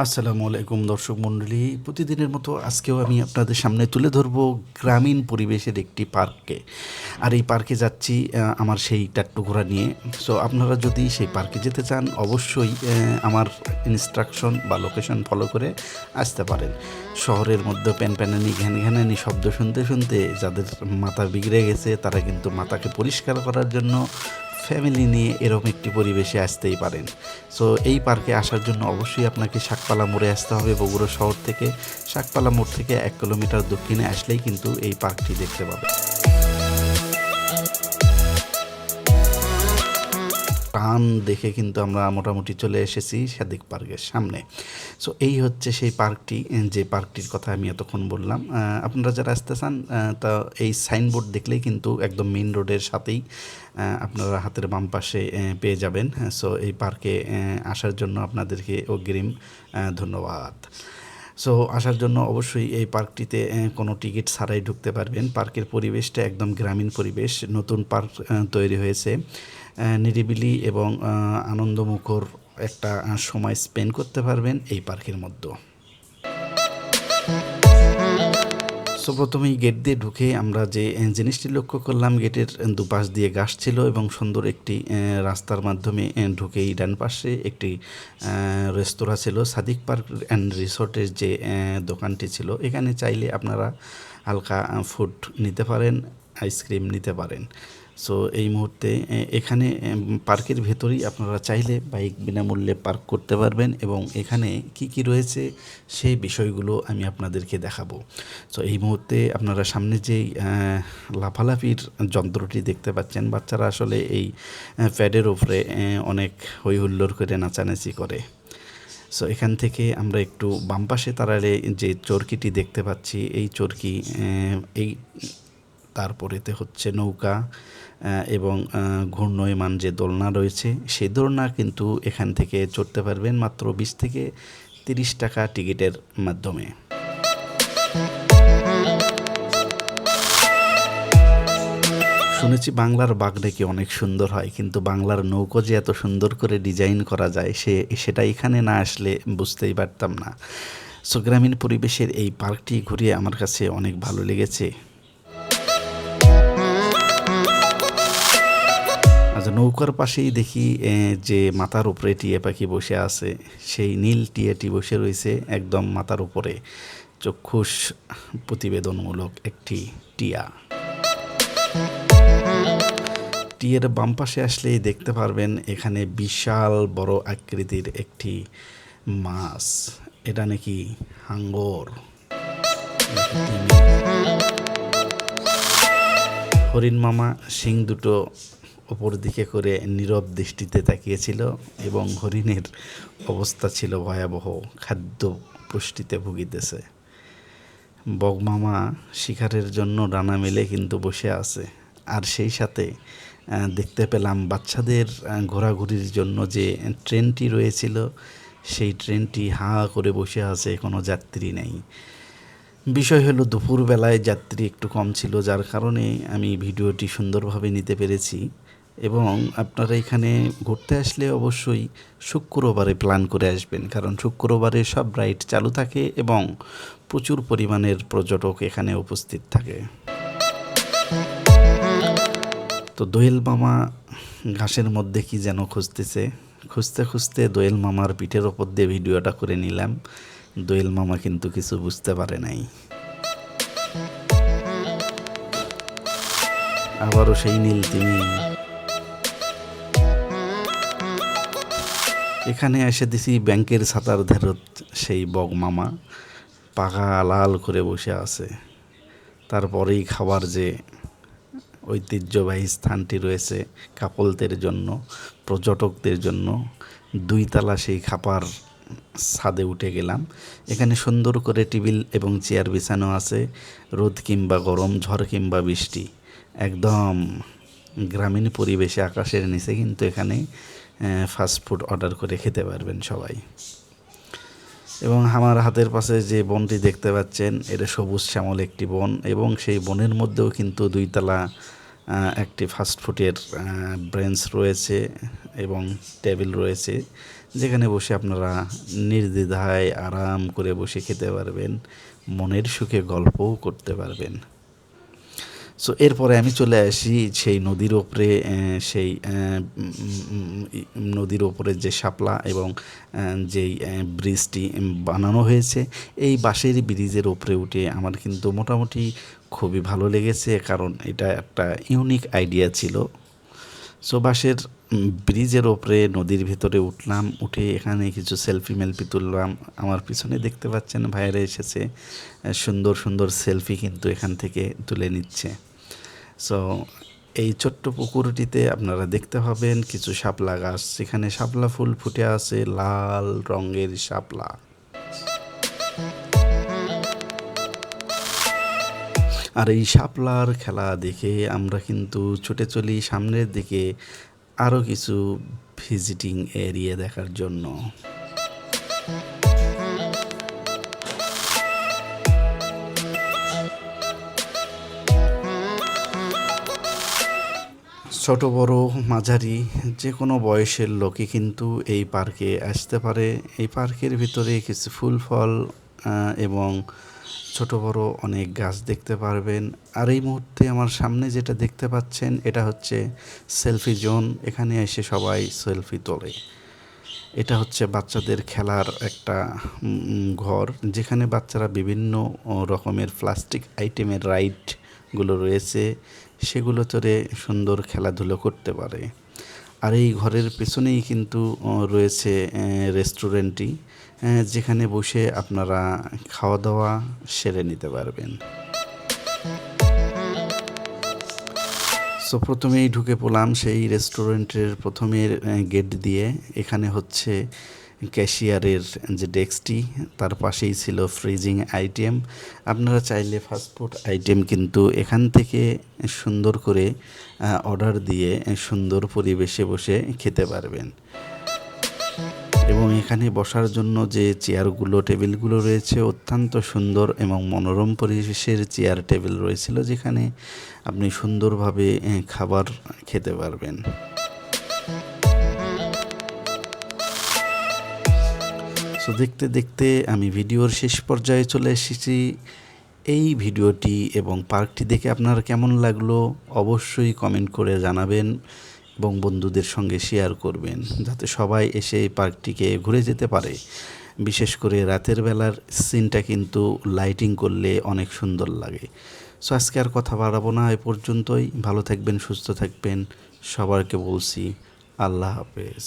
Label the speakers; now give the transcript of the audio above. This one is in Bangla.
Speaker 1: আসসালামু আলাইকুম দর্শক মণ্ডলী। প্রতিদিনের মতো আজকেও আমি আপনাদের সামনে তুলে ধরব গ্রামীণ পরিবেশের একটি পার্কে। আর এই পার্কে যাচ্ছি আমার সেই টাট্টু নিয়ে। সো আপনারা যদি সেই পার্কে যেতে চান, অবশ্যই আমার ইনস্ট্রাকশন বা লোকেশন ফলো করে আসতে পারেন। শহরের মধ্যে প্যান প্যানানি, ঘ্যান ঘ্যানানি শব্দ শুনতে শুনতে যাদের মাথা বিগড়ে গেছে, তারা কিন্তু মাথাকে পরিষ্কার করার জন্য ফ্যামিলি নিয়ে এরকম একটি পরিবেশে আসতেই পারেন। সো এই পার্কে আসার জন্য অবশ্যই আপনাকে শাকপালা মোড়ে আসতে হবে। বগুড়া শহর থেকে, শাকপালা মোড় থেকে এক কিলোমিটার দক্ষিণে আসলেই কিন্তু এই পার্কটি দেখতে পাবেন। টান দেখে কিন্তু আমরা মোটামুটি চলে এসেছি সাদিক পার্কের সামনে। সো এই হচ্ছে সেই পার্কটি, যে পার্কটির কথা আমি এতক্ষণ বললাম। আপনারা যারা আসতে চান তা এই সাইনবোর্ড দেখলেই কিন্তু একদম মেইন রোডের সাথেই আপনারা হাতের বাম পাশে পেয়ে যাবেন। সো এই পার্কে আসার জন্য আপনাদেরকে অগ্রিম ধন্যবাদ। সো আসার জন্য অবশ্যই এই পার্কটিতে কোনো টিকিট ছাড়াই ঢুকতে পারবেন। পার্কের পরিবেশটা একদম গ্রামীণ পরিবেশ। নতুন পার্ক তৈরি হয়েছে। নিরিবিলি এবং আনন্দমুখর একটা সময় স্পেন্ড করতে পারবেন এই পার্কের মধ্যে। সো প্রথমেই গেট দিয়ে ঢুকে আমরা যে জিনিসটি লক্ষ্য করলাম, গেটের দুপাশ দিয়ে গাছ ছিল এবং সুন্দর একটি রাস্তার মাধ্যমে ঢুকেই ডান পাশে একটি রেস্তোরাঁ ছিল, সাদিক পার্ক অ্যান্ড রিসোর্টের যে দোকানটি ছিল। এখানে চাইলে আপনারা হালকা ফুড নিতে পারেন আইসক্রিম নিতে পারেন। সো এই মুহূর্তে এখানে পার্কের ভেতরেই আপনারা চাইলে বাইক বিনামূল্যে পার্ক করতে পারবেন এবং এখানে কি কি রয়েছে সেই বিষয়গুলো আমি আপনাদেরকে দেখাবো। সো এই মুহূর্তে আপনারা সামনে আহ, লাফালাফির যন্ত্রটি দেখতে পাচ্ছেন বাচ্চারা আসলে এই প্যাডের আহ, অনেক হই হুল্লোড় করে নাচানাচি করে। সো এখান থেকে আমরা একটু বাম পাশে তারালে যে চরকিটি দেখতে পাচ্ছি এই চরকি এই তারপরেতে হচ্ছে নৌকা এবং ঘূর্ণয়মান যে দোলনা রয়েছে, সেই দোলনা কিন্তু এখান থেকে চড়তে পারবেন মাত্র বিশ থেকে তিরিশ টাকা টিকিটের মাধ্যমে। শুনেছি বাংলার বাঘ নাকি অনেক সুন্দর হয়, কিন্তু বাংলার নৌকো যে এত সুন্দর করে ডিজাইন করা যায়, সে, সেটা এখানে না আসলে বুঝতেই পারতাম না। সো গ্রামীণ পরিবেশের এই পার্কটি ঘুরিয়ে আমার কাছে অনেক ভালো লেগেছে। আচ্ছা নৌকার পাশেই দেখি যে মাথার উপরে টিয়া পাখি বসে আছে, সেই নীল টিয়েটি বসে রয়েছে একদম মাথার উপরে। চক্ষুষ প্রতিবেদনমূলক একটি টিয়া। টিয়ের বাম পাশে আসলেই দেখতে পারবেন, এখানে বিশাল বড় আকৃতির একটি মাছ। এটা নাকি হাঙ্গর। হরিণ মামা, শিং দুটো ওপর দিকে করে নীরব দৃষ্টিতে তাকিয়েছিল এবং হরিণের অবস্থা ছিল ভয়াবহ, খাদ্য পুষ্টিতে ভুগিতেছে। বগমামা শিকারের জন্য ডানা মেলে কিন্তু বসে আছে। আর সেই সাথে দেখতে পেলাম বাচ্চাদের ঘোরাঘুরির জন্য যে ট্রেনটি রয়েছিল, সেই ট্রেনটি হা করে বসে আছে, কোনো যাত্রী নেই। বিষয় হলো, দুপুরবেলায় যাত্রী একটু কম ছিল, যার কারণে আমি ভিডিওটি সুন্দরভাবে নিতে পেরেছি। এবং আপনারা এখানে ঘুরতে আসলে অবশ্যই শুক্রবারে প্ল্যান করে আসবেন। কারণ শুক্রবারে সব রাইড চালু থাকে এবং প্রচুর পরিমাণের পর্যটক এখানে উপস্থিত থাকে। তো দোয়েল মামা ঘাসের মধ্যে কি যেন খুঁজতেছে? খুঁজতে খুঁজতে দোয়েল মামার পিঠের ওপর দিয়ে ভিডিওটা করে নিলাম। দোয়েল মামা কিন্তু কিছু বুঝতে পারে নাই। আবারও সেই নীল তিনি এখানে এসে দিছি ব্যাংকের ছাতার ধারত সেই বগ মামা পাকা লাল করে বসে আছে। তারপরেই খাবার যে ঐতিহ্যবাহী স্থানটি রয়েছে কাপলদের জন্য, পর্যটকদের জন্য, দুই তালা সেই খাপার ছাদে উঠে গেলাম। এখানে সুন্দর করে টেবিল এবং চেয়ার বিছানো আছে, রোদ কিংবা গরম, ঝড় কিংবা বৃষ্টি। একদম গ্রামীণ পরিবেশে আকাশের নিচে কিন্তু এখানে ফাস্টফুড অর্ডার করে খেতে পারবেন সবাই। এবং আমার হাতের পাশে যে বনটি দেখতে পাচ্ছেন, এটা সবুজ শ্যামল একটি বন এবং সেই বনের মধ্যেও কিন্তু দুইতলা একটি ফাস্টফুডের ব্রেঞ্চ রয়েছে এবং টেবিল রয়েছে, যেখানে বসে আপনারা নির্দ্বিধায় আরাম করে বসে খেতে পারবেন, মনের সুখে গল্পও করতে পারবেন। সো এরপরে আমি চলে আসি সেই নদীর ওপরে সেই নদীর ওপরে যে শাপলা এবং যেই ব্রিজটি বানানো হয়েছে, এই বাঁশের ব্রিজের ওপরে উঠে আমার কিন্তু মোটামুটি খুবই ভালো লেগেছে কারণ এটা একটা ইউনিক আইডিয়া ছিল। সো বাঁশের ব্রিজের ওপরে নদীর ভেতরে উঠলাম, উঠে এখানে কিছু সেলফি মেলফি তুললাম। আমার পিছনে দেখতে পাচ্ছেন ভাইয়েরা এসেছে সুন্দর সুন্দর সেলফি কিন্তু এখান থেকে তুলে নিচ্ছে। সো এই ছোট্ট পুকুরটিতে আপনারা দেখতে পাবেন কিছু শাপলা গাছ। সেখানে শাপলা ফুল ফুটে আছে লাল রঙের শাপলা। আর এই শাপলার খেলা দেখে আমরা কিন্তু ছুটে চলি সামনের দিকে আরও কিছু ভিজিটিং এরিয়া দেখার জন্য। ছোট, বড়, মাঝারি যে কোনো বয়সের লোকই কিন্তু এই পার্কে আসতে পারে। এই পার্কের ভিতরে কিছু ফুল, ফল এবং ছোট, বড় অনেক গাছ দেখতে পারবেন। আর এই মুহূর্তে আমার সামনে যেটা দেখতে পাচ্ছেন, এটা হচ্ছে সেলফি জোন। এখানে এসে সবাই সেলফি তোলে। এটা হচ্ছে বাচ্চাদের খেলার একটা ঘর, যেখানে বাচ্চারা বিভিন্ন রকমের প্লাস্টিক আইটেমের রাইডগুলো রয়েছে। সেগুলো চড়ে সুন্দর খেলাধুলো করতে পারে। আর এই ঘরের পেছনেই কিন্তু রয়েছে রেস্টুরেন্টটি যেখানে বসে আপনারা খাওয়া দাওয়া সেরে নিতে পারবেন। সো প্রথমেই ঢুকে পড়লাম সেই রেস্টুরেন্টের প্রথমের গেট দিয়ে। এখানে হচ্ছে ক্যাশিয়ারের যে ডেস্কটি, তার পাশেই ছিল ফ্রিজিং আইটেম। আপনারা চাইলে ফাস্টফুড আইটেম কিন্তু এখান থেকে সুন্দর করে অর্ডার দিয়ে সুন্দর পরিবেশে বসে খেতে পারবেন। এবং এখানে বসার জন্য যে চেয়ারগুলো, টেবিলগুলো রয়েছে, অত্যন্ত সুন্দর এবং মনোরম পরিবেশের চেয়ার টেবিল রয়েছিল, যেখানে আপনি সুন্দরভাবে খাবার খেতে পারবেন। সো দেখতে দেখতে আমি ভিডিওর শেষ পর্যায়ে চলে এসেছি। এই ভিডিওটি এবং পার্কটি দেখে আপনার কেমন লাগল অবশ্যই কমেন্ট করে জানাবেন এবং বন্ধুদের সঙ্গে শেয়ার করবেন, যাতে সবাই এসে এই পার্কটিকে ঘুরে যেতে পারে। বিশেষ করে রাতের বেলার সিনটা কিন্তু লাইটিং করলে অনেক সুন্দর লাগে। সো আজকে আর কথা বাড়াবো না, এ পর্যন্তই। ভালো থাকবেন, সুস্থ থাকবেন। সবারকে বলছি, আল্লাহ হাফেজ।